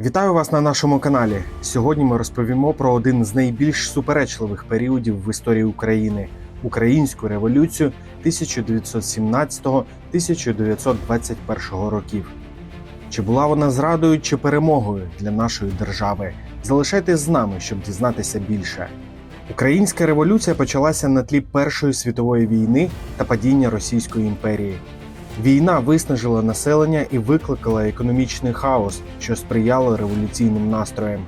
Вітаю вас на нашому каналі. Сьогодні ми розповімо про один з найбільш суперечливих періодів в історії України українську революцію 1917-1921 років. Чи була вона зрадою чи перемогою для нашої держави? Залишайтесь з нами, щоб дізнатися більше. Українська революція почалася на тлі Першої світової війни та падіння Російської імперії. Війна виснажила населення і викликала економічний хаос, що сприяло революційним настроям.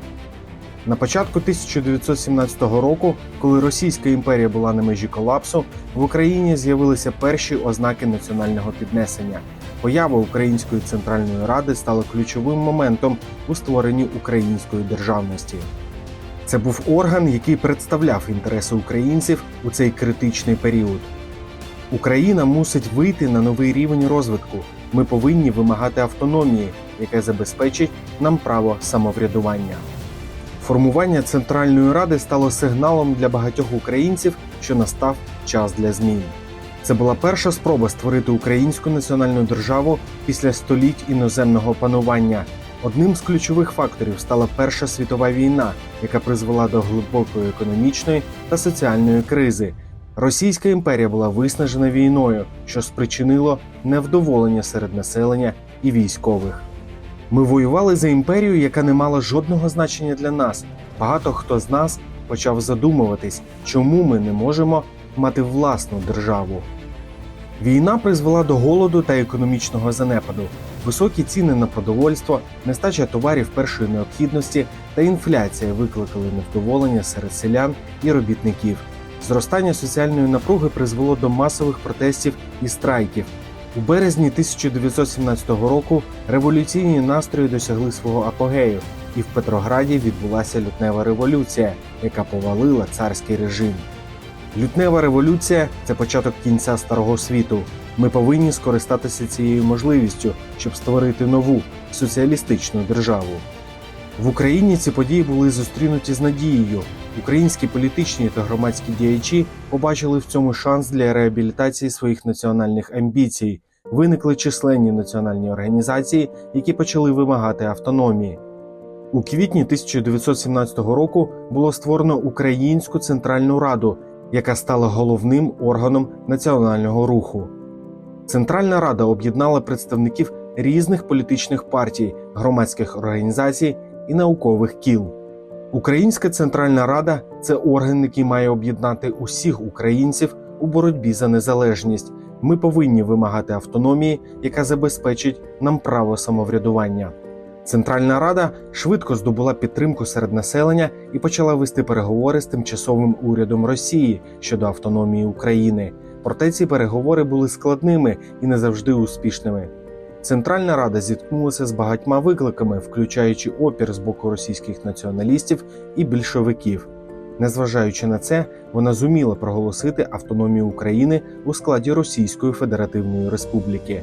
На початку 1917 року, коли Російська імперія була на межі колапсу, в Україні з'явилися перші ознаки національного піднесення. Поява Української центральної ради стала ключовим моментом у створенні української державності. Це був орган, який представляв інтереси українців у цей критичний період. Україна мусить вийти на новий рівень розвитку. Ми повинні вимагати автономії, яка забезпечить нам право самоврядування. Формування Центральної Ради стало сигналом для багатьох українців, що настав час для змін. Це була перша спроба створити українську національну державу після століть іноземного панування. Одним з ключових факторів стала Перша світова війна, яка призвела до глибокої економічної та соціальної кризи. Російська імперія була виснажена війною, що спричинило невдоволення серед населення і військових. Ми воювали за імперію, яка не мала жодного значення для нас. Багато хто з нас почав задумуватись, чому ми не можемо мати власну державу. Війна призвела до голоду та економічного занепаду. Високі ціни на продовольство, нестача товарів першої необхідності та інфляція викликали невдоволення серед селян і робітників. Зростання соціальної напруги призвело до масових протестів і страйків. У березні 1917 року революційні настрої досягли свого апогею, і в Петрограді відбулася лютнева революція, яка повалила царський режим. Лютнева революція це початок кінця старого світу. Ми повинні скористатися цією можливістю, щоб створити нову соціалістичну державу. В Україні ці події були зустрінуті з надією. Українські політичні та громадські діячі побачили в цьому шанс для реабілітації своїх національних амбіцій. Виникли численні національні організації, які почали вимагати автономії. У квітні 1917 року було створено Українську центральну раду, яка стала головним органом національного руху. Центральна рада об'єднала представників різних політичних партій, громадських організацій і наукових кіл. Українська Центральна Рада це орган, який має об'єднати усіх українців у боротьбі за незалежність. Ми повинні вимагати автономії, яка забезпечить нам право самоврядування. Центральна Рада швидко здобула підтримку серед населення і почала вести переговори з тимчасовим урядом Росії щодо автономії України. Проте ці переговори були складними і не завжди успішними. Центральна Рада зіткнулася з багатьма викликами, включаючи опір з боку російських націоналістів і більшовиків. Незважаючи на це, вона зуміла проголосити автономію України у складі Російської Федеративної Республіки.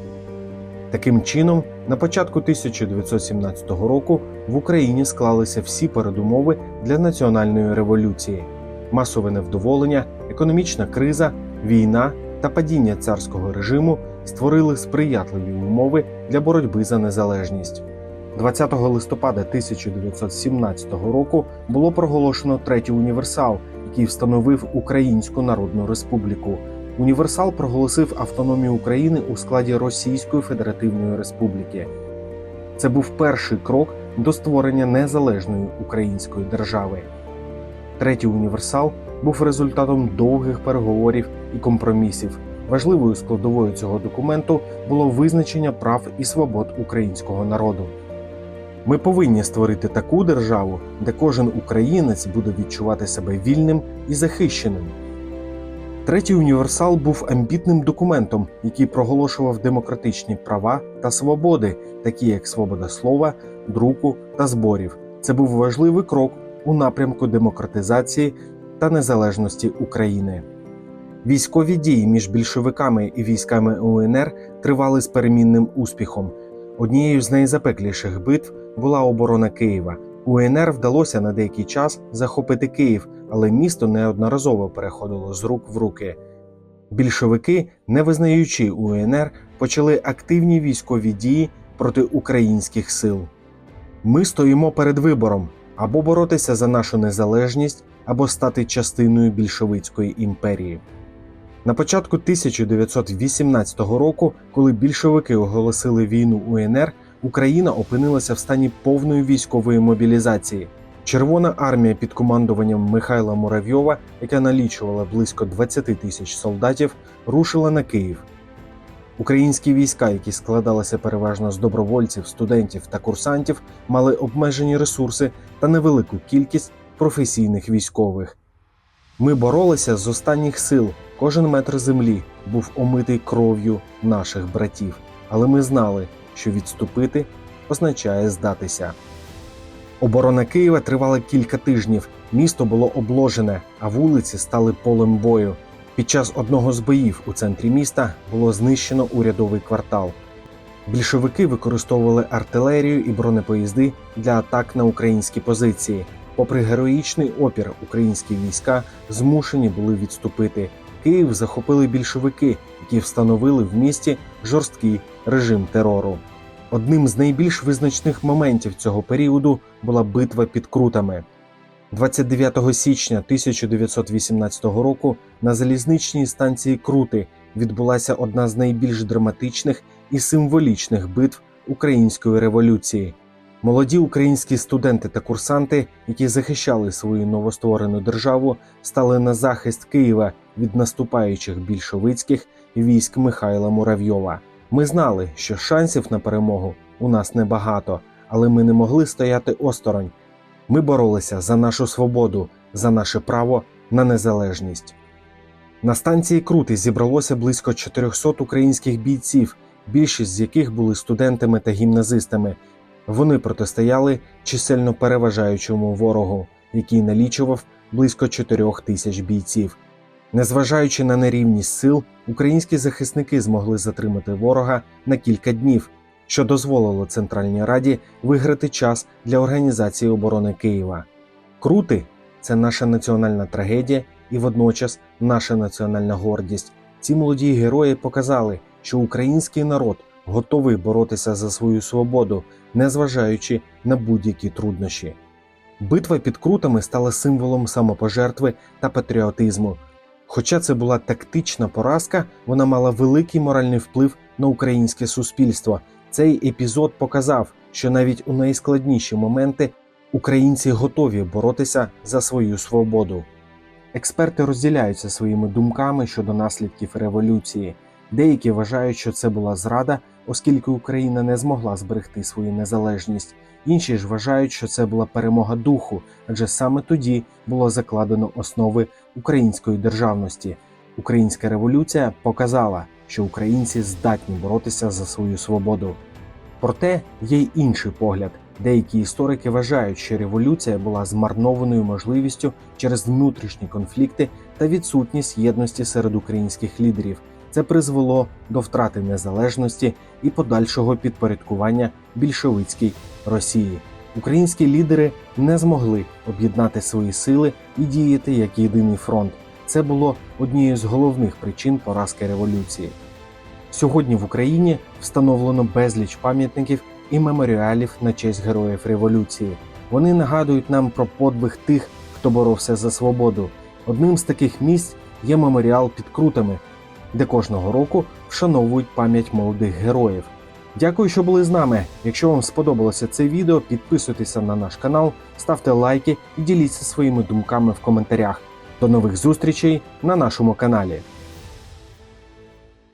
Таким чином, на початку 1917 року в Україні склалися всі передумови для національної революції: масове невдоволення, економічна криза, війна та падіння царського режиму створили сприятливі умови для боротьби за незалежність. 20 листопада 1917 року було проголошено третій універсал, який встановив Українську Народну Республіку. Універсал проголосив автономію України у складі Російської Федеративної Республіки. Це був перший крок до створення незалежної української держави. Третій універсал був результатом довгих переговорів і компромісів. Важливою складовою цього документу було визначення прав і свобод українського народу. Ми повинні створити таку державу, де кожен українець буде відчувати себе вільним і захищеним. Третій універсал був амбітним документом, який проголошував демократичні права та свободи, такі як свобода слова, друку та зборів. Це був важливий крок у напрямку демократизації та незалежності України. Військові дії між більшовиками і військами УНР тривали з перемінним успіхом. Однією з найзапекліших битв була оборона Києва. УНР вдалося на деякий час захопити Київ, але місто неодноразово переходило з рук в руки. Більшовики, не визнаючи УНР, почали активні військові дії проти українських сил. Ми стоїмо перед вибором або боротися за нашу незалежність, або стати частиною більшовицької імперії. На початку 1918 року, коли більшовики оголосили війну УНР, Україна опинилася в стані повної військової мобілізації. Червона армія під командуванням Михайла Муравйова, яка налічувала близько 20 тисяч солдатів, рушила на Київ. Українські війська, які складалися переважно з добровольців, студентів та курсантів, мали обмежені ресурси та невелику кількість професійних військових. Ми боролися з останніх сил. Кожен метр землі був омитий кров'ю наших братів, але ми знали, що відступити означає здатися. Оборона Києва тривала кілька тижнів. Місто було обложене, а вулиці стали полем бою. Під час одного з боїв у центрі міста було знищено урядовий квартал. Більшовики використовували артилерію і бронепоїзди для атак на українські позиції. Попри героїчний опір, українські війська змушені були відступити. Київ захопили більшовики, які встановили в місті жорсткий режим терору. Одним з найбільш визначних моментів цього періоду була битва під Крутами. 29 січня 1918 року на залізничній станції Крути відбулася одна з найбільш драматичних і символічних битв української революції. Молоді українські студенти та курсанти, які захищали свою новостворену державу, стали на захист Києва від наступаючих більшовицьких військ Михайла Муравйова. Ми знали, що шансів на перемогу у нас небагато, але ми не могли стояти осторонь. Ми боролися за нашу свободу, за наше право на незалежність. На станції Крути зібралося близько 400 українських бійців, більшість з яких були студентами та гімназистами. Вони протистояли чисельно переважаючому ворогу, який налічував близько 4 тисяч бійців. Незважаючи на нерівність сил, українські захисники змогли затримати ворога на кілька днів, що дозволило Центральній Раді виграти час для організації оборони Києва. Крути це наша національна трагедія і водночас наша національна гордість. Ці молоді герої показали, що український народ готовий боротися за свою свободу, незважаючи на будь-які труднощі. Битва під крутами стала символом самопожертви та патріотизму. Хоча це була тактична поразка, вона мала великий моральний вплив на українське суспільство. Цей епізод показав, що навіть у найскладніші моменти українці готові боротися за свою свободу. Експерти розділяються своїми думками щодо наслідків революції. Деякі вважають, що це була зрада, оскільки Україна не змогла зберегти свою незалежність. Інші ж вважають, що це була перемога духу, адже саме тоді було закладено основи української державності. Українська революція показала, що українці здатні боротися за свою свободу. Проте є й інший погляд. Деякі історики вважають, що революція була змарнованою можливістю через внутрішні конфлікти та відсутність єдності серед українських лідерів. Це призвело до втрати незалежності і подальшого підпорядкування більшовицькій Росії. Українські лідери не змогли об'єднати свої сили і діяти як єдиний фронт. Це було однією з головних причин поразки революції. Сьогодні в Україні встановлено безліч пам'ятників і меморіалів на честь героїв революції. Вони нагадують нам про подвиг тих, хто боровся за свободу. Одним з таких місць є меморіал під Крутами, де кожного року вшановують пам'ять молодих героїв. Дякую, що були з нами. Якщо вам сподобалося це відео, підписуйтеся на наш канал, ставте лайки і діліться своїми думками в коментарях. До нових зустрічей на нашому каналі.